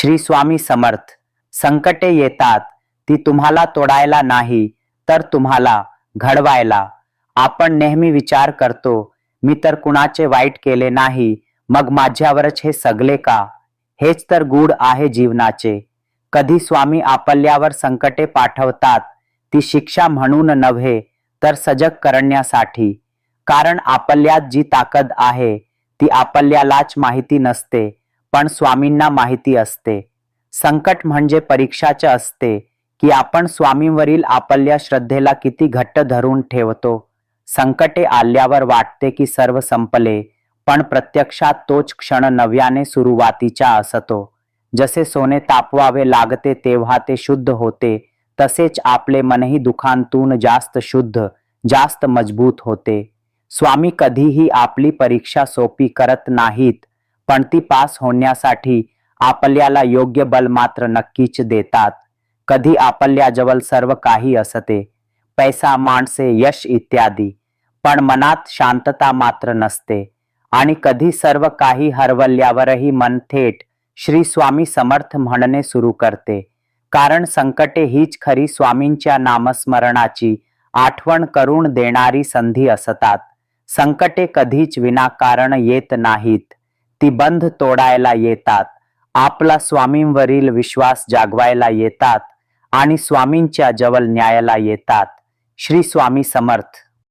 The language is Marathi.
श्री स्वामी समर्थ. संकटे येतात ती तुम्हाला तोडायला नाही तर तुम्हाला घडवायला. आपण नेहमी विचार करतो मी तर कुणाचे वाईट केले नाही मग माझ्यावरच हे सगळे का? हेच तर गूढ आहे जीवनाचे. कधी स्वामी आपल्यावर संकटे पाठवतात ती शिक्षा म्हणून नव्हे तर सजग करण्यासाठी. कारण आपल्यात जी ताकद आहे ती आपल्यालाच माहिती नसते. पण स्वामींना माहिती असते. संकट म्हणजे परीक्षाचे असते की आपण स्वामींवरील आपल्या श्रद्धेला किती घट्ट धरून ठेवतो. संकटे आल्यावर वाटते की सर्व संपले पण प्रत्यक्षात तोच क्षण नव्याने सुरुवातीचा असतो. जसे सोने तापवावे लागते तेव्हा ते शुद्ध होते. तसेच आपले मनही दुखांतून जास्त शुद्ध जास्त मजबूत होते. स्वामी कधीही आपली परीक्षा सोपी करत नाहीत पण ती पास होण्यासाठी आपल्याला योग्य बल मात्र नक्कीच देतात. कधी आपल्याजवळ सर्व काही असते पैसा माणसे यश इत्यादी पण मनात शांतता मात्र नसते. आणि कधी सर्व काही हरवल्यावरही मन थेट श्री स्वामी समर्थ म्हणणे सुरू करते. कारण संकटे हीच खरी स्वामींच्या नामस्मरणाची आठवण करून देणारी संधी असतात. संकटे कधीच विनाकारण येत नाहीत. ती बंध तोडायला येतात. आपला स्वामींवरील विश्वास जागवायला येतात आणि स्वामींच्या जवळ न्यायाला येतात. श्री स्वामी समर्थ.